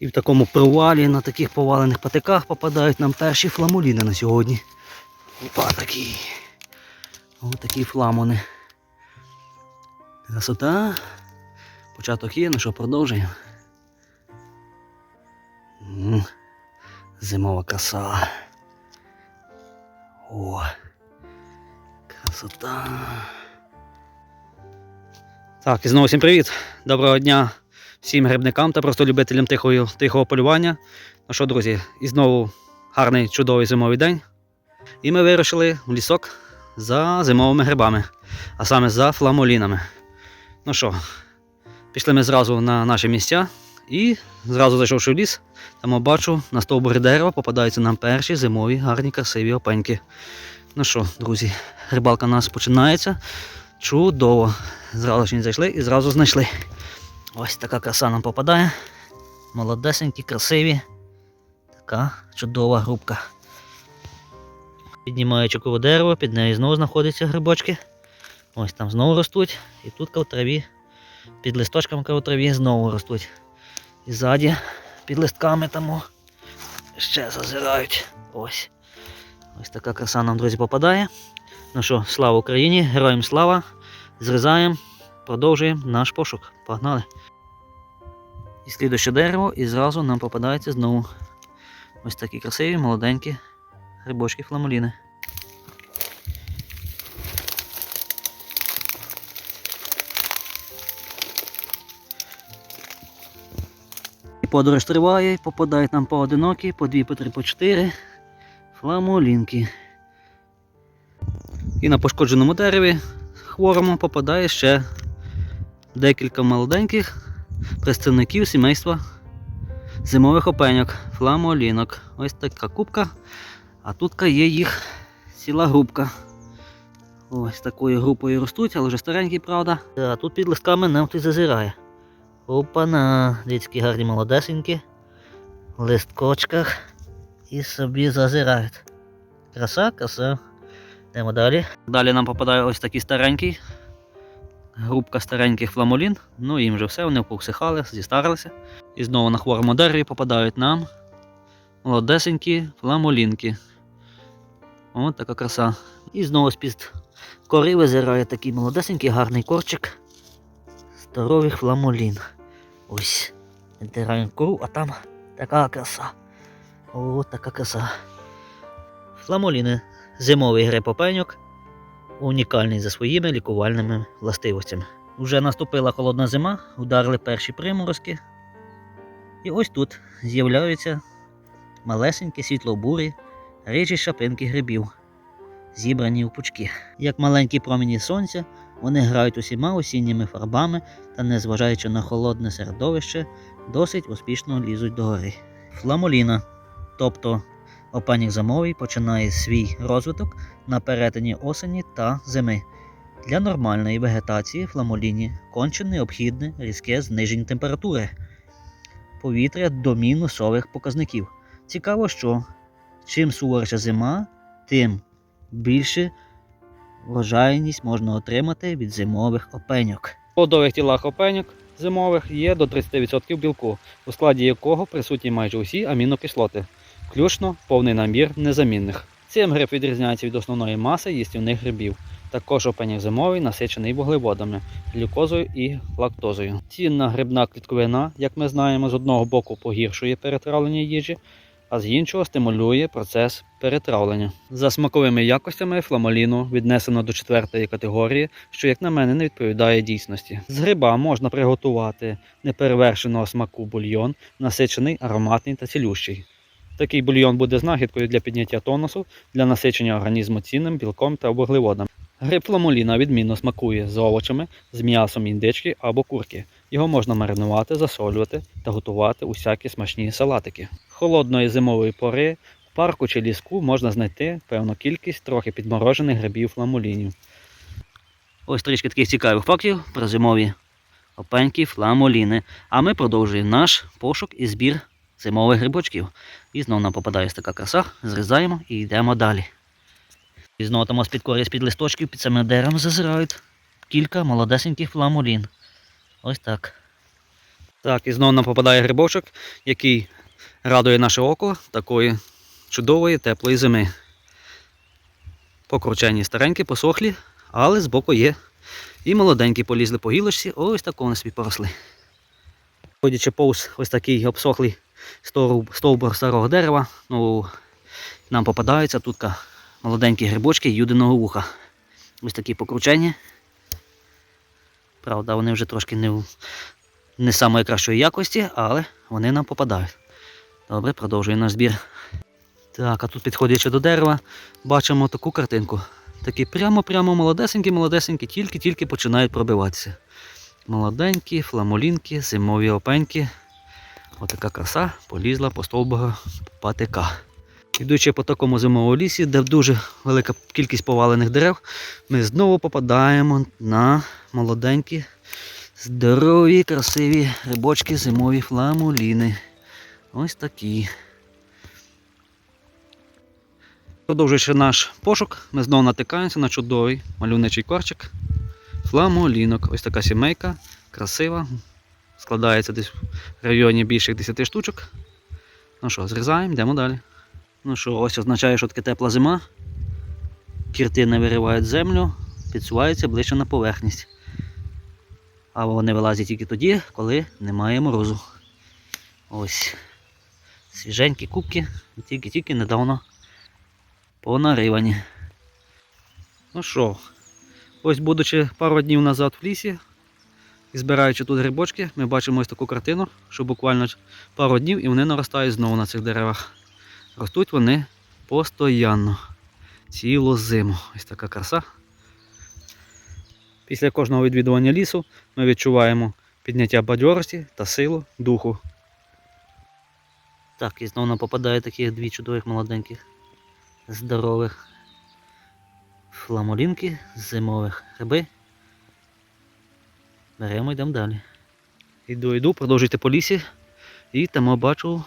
І в такому провалі на таких повалених патиках попадають нам перші фламуліни на сьогодні. Опа, такі. Ось такі фламони. Красота. Початок є, ну що, продовжуємо. Зимова краса. О. Красота. Так, і знову всім привіт. Доброго дня всім грибникам та просто любителям тихого, тихого полювання. Ну що, друзі, і знову гарний чудовий зимовий день. І ми вирушили в лісок за зимовими грибами, а саме за фламолінами. Ну що, пішли ми зразу на наші місця і зразу зайшовши в ліс, там бачу на стовбурі дерева попадаються нам перші зимові гарні красиві опеньки. Ну що, друзі, рибалка у нас починається. Чудово. Зразу ж не зайшли і зразу знайшли. Ось така краса нам попадає. Молодесенькі, красиві. Така чудова грубка. Піднімаю чукове дерево, під нею знову знаходяться грибочки. Ось там знову ростуть. І тут в траві, під листочками траві знову ростуть. І ззаді під листками там о, ще зазирають. Ось. Ось така краса нам, друзі, попадає. Ну що, слава Україні, героям слава! Зрізаємо, продовжуємо наш пошук. Погнали. І слідуще дерево, і зразу нам попадається знову ось такі красиві, молоденькі грибочки фламуліни. І подорож триває, попадають нам поодинокі, по дві, по три, по чотири фламулінки. І на пошкодженому дереві хворому попадає ще декілька молоденьких представників сімейства зимових опеньок, фламолінок. Ось така кубка. А тут є їх ціла групка. Ось такою групою ростуть, але вже старенькі, правда. А тут під листками нам хтось зазирає. Опа-на, дивіться, гарні молодесенькі. Листкочках і собі зазирають. Краса, краса. Йдемо далі. Далі нам попадає ось такий старенький. Групка стареньких фламолін. Ну їм вже все, вони повсихали, зістарилися. І знову на хворому дереві попадають нам молодесенькі фламолінки. Ось така краса. І знову з-під кори визирає такий молодесенький гарний корчик здорових фламолін. Ось. Відтираємо кору, а там така краса. О, така краса. Фламоліни зимовий гриб-опеньок, унікальний за своїми лікувальними властивостями. Уже наступила холодна зима, ударили перші приморозки. І ось тут з'являються малесенькі світлобурі, рижі шапинки грибів, зібрані у пучки. Як маленькі промені сонця, вони грають усіма осінніми фарбами та, незважаючи на холодне середовище, досить успішно лізуть догори. Фламоліна, тобто Опанік зимовий починає свій розвиток на перетині осені та зими. Для нормальної вегетації фламоліні конче необхідне різке зниження температури повітря до мінусових показників. Цікаво, що чим суворіша зима, тим більше врожайність можна отримати від зимових опеньок. В плодових тілах опеньок зимових є до 30% білку, у складі якого присутні майже усі амінокислоти включно повний набір незамінних. Цим гриб відрізняється від основної маси їстівних грибів. Також опенік зимовий насичений вуглеводами, глюкозою і лактозою. Цінна грибна клітковина, як ми знаємо, з одного боку погіршує перетравлення їжі, а з іншого стимулює процес перетравлення. За смаковими якостями фламоліну віднесено до четвертої категорії, що, як на мене, не відповідає дійсності. З гриба можна приготувати неперевершеного смаку бульйон, насичений, ароматний та цілющий. Такий бульйон буде знахідкою для підняття тонусу, для насичення організму цінним білком та вуглеводами. Гриб фламуліна відмінно смакує з овочами, з м'ясом індички або курки. Його можна маринувати, засолювати та готувати усякі смачні салатики. Холодної зимової пори в парку чи ліску можна знайти певну кількість трохи підморожених грибів фламулінів. Ось трішки таких цікавих фактів про зимові опеньки фламуліни. А ми продовжуємо наш пошук і збір зимових грибочків. І знову нам попадає ось така краса, зрізаємо і йдемо далі. І знову там з-під корі, з-під листочків, під самим деревом зазирають кілька молодесеньких фламулін. Ось так. Так, і знову нам попадає грибочок, який радує наше око такої чудової теплої зими. Покручені старенькі, посохлі, але збоку є. І молоденькі полізли по гілочці, ось тако вони собі поросли. Ходячи повз ось такий обсохлий стовбур, старого дерева, ну, нам попадаються тут молоденькі грибочки юдиного вуха. Ось такі покручені. Правда, вони вже трошки не, не самої кращої якості, але вони нам попадають. Добре, продовжуємо наш збір. Так, а тут підходячи до дерева, бачимо таку картинку. Такі прямо-прямо молодесенькі, молодесенькі, тільки-тільки починають пробиватися. Молоденькі, фламолінки, зимові опеньки. Отака краса полізла по стовбуру патика. Йдучи по такому зимовому лісі, де дуже велика кількість повалених дерев, ми знову попадаємо на молоденькі, здорові, красиві грибочки зимові фламуліни. Ось такі. Продовжуючи наш пошук, ми знову натикаємося на чудовий мальовничий корчик. Фламолінок. Ось така сімейка, красива. Складається десь в районі більше 10 штучок. Ну що, зрізаємо, йдемо далі. Ну що, ось означає, що таке тепла зима. Кірти не виривають землю, підсуваються ближче на поверхність. А вони вилазять тільки тоді, коли немає морозу. Ось. Свіженькі кубки, тільки-тільки недавно понаривані. Ну що, ось будучи пару днів назад в лісі і збираючи тут грибочки, ми бачимо ось таку картину, що буквально пару днів і вони наростають знову на цих деревах. Ростуть вони постоянно, цілу зиму. Ось така краса. Після кожного відвідування лісу ми відчуваємо підняття бадьорості та силу духу. Так, і знову нам попадає таких дві чудових молоденьких, здорових фламолінки зимових гриби. Беремо йдемо далі. Іду, йду, продовжуйте по лісі. І там бачу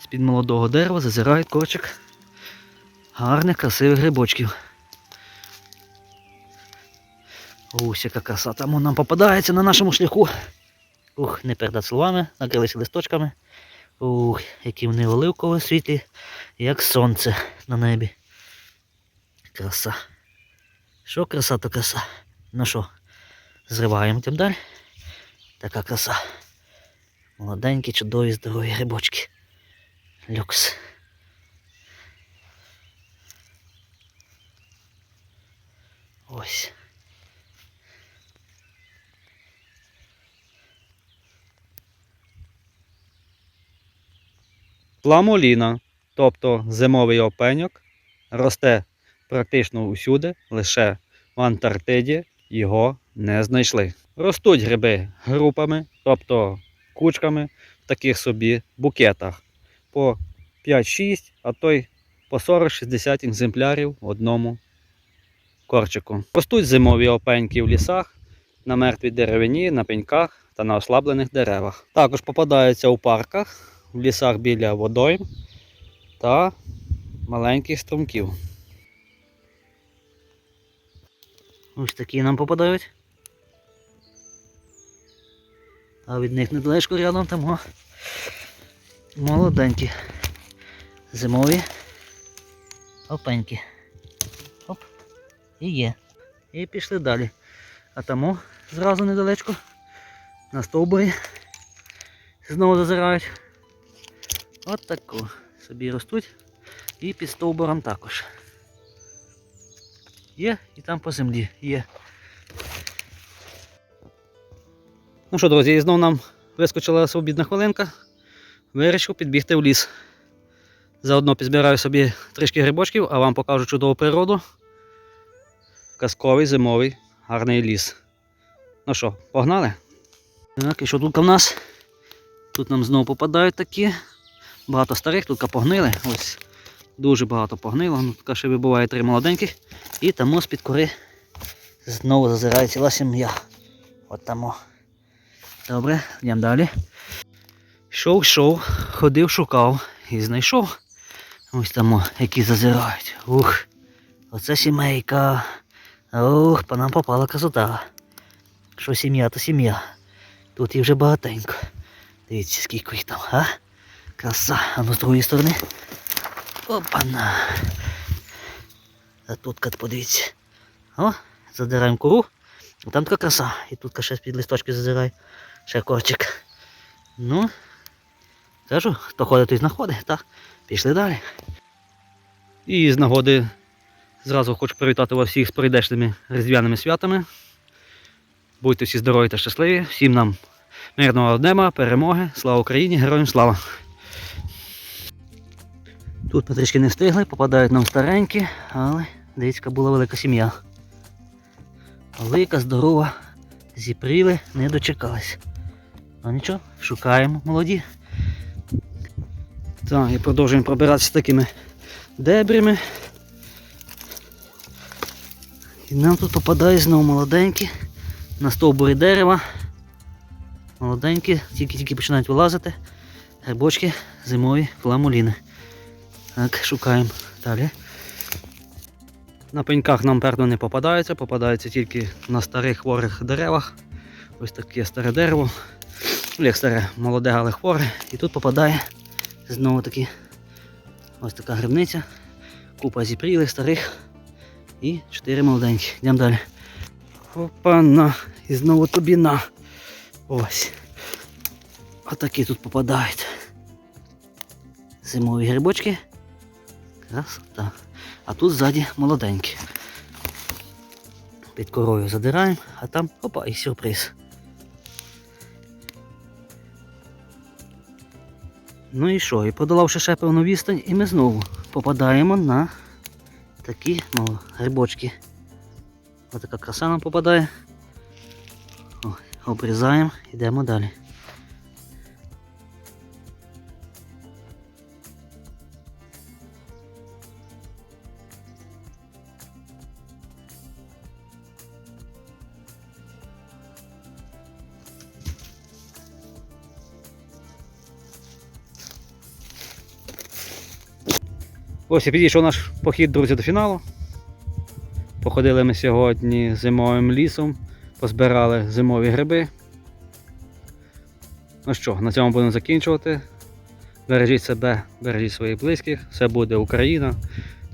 з-під молодого дерева зазирає корчик гарних, красивих грибочків. Ось яка краса там нам попадається на нашому шляху. Ух, не передати словами, накрилися листочками. Ух, які вони оливкові світлі, як сонце на небі. Краса. Що краса, то краса. Ну що, зриваємо тим далі. Така краса. Молоденькі, чудові, здорові грибочки. Люкс. Ось. Пламоліна, тобто зимовий опеньок, росте практично усюди, лише в Антарктиді його не знайшли. Ростуть гриби групами, тобто кучками в таких собі букетах по 5-6, а то й по 40-60 екземплярів в одному корчику. Ростуть зимові опеньки в лісах, на мертвій деревині, на пеньках та на ослаблених деревах. Також попадаються у парках, в лісах біля водойм та маленьких струмків. Ось такі нам попадають. А від них недалечко рядом там о, молоденькі. Зимові опеньки. Оп. І є. І пішли далі. А тому зразу недалечко на стовбурі знову зазирають. От таку собі ростуть. І під стовбуром також. Є і там по землі є. Ну що, друзі, і знову нам вискочила свобідна хвилинка. Вирішив підбігти в ліс. Заодно підзбираю собі трішки грибочків, а вам покажу чудову природу. Казковий зимовий гарний ліс. Ну що, погнали? Так, і що тут в нас? Тут нам знову попадають такі. Багато старих, тут погнили. Ось дуже багато погнило. Ну, така ще вибуває три молоденьких. І тому з-під кори знову зазирає ціла сім'я. От тому. Добре, йдемо далі. Йшов, йшов, ходив, шукав і знайшов. Ось там, які зазирають. Ух, оце сімейка. Ух, по нам попала красота. Що сім'я, то сім'я. Тут їх вже багатенько. Дивіться, скільки їх там, а? Краса. А ну з другої сторони. Опана. А тут подивіться. О, задираємо кору. Там така краса. І тут ще під листочки зазирай. Ще корчик. Ну, кажу, хто ходить, той знаходить, так? Пішли далі. І з нагоди зразу хочу привітати вас всіх з прийдешними різдвяними святами. Будьте всі здорові та щасливі. Всім нам мирного дня, перемоги. Слава Україні, героям слава! Тут ми трішки не встигли, попадають нам старенькі, але дивіться, була велика сім'я. Велика, здорова, зіпріли, не дочекались. Ну нічого, шукаємо молоді. Так, і продовжуємо пробиратися такими дебрями. І нам тут попадає знову молоденькі на стовбурі дерева. Молоденькі, тільки-тільки починають вилазити. Грибочки зимові фламуліни. Так, шукаємо далі. На пеньках нам перно не попадаються, попадаються тільки на старих хворих деревах. Ось таке старе дерево. Ну, Як старе, молоде, але хворе. І тут попадає знову таки ось така грибниця. Купа зіпрілих, старих і чотири молоденькі. Йдемо далі. Опа-на! І знову тобі на. Ось. Отакі тут попадають. Зимові грибочки. Красота. А тут ззаді молоденькі. Під корою задираємо, а там опа і сюрприз. Ну і що? І подолавши ще певну відстань, і ми знову попадаємо на такі ну, грибочки. Ось така краса нам попадає. О, обрізаємо, йдемо далі. Ось і підійшов наш похід, друзі, до фіналу. Походили ми сьогодні зимовим лісом, позбирали зимові гриби. Ну що, на цьому будемо закінчувати. Бережіть себе, бережіть своїх близьких, все буде Україна.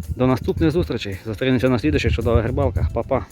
До наступних зустрічей. Зустрінемося на слідчих чудових рибалках. Па-па.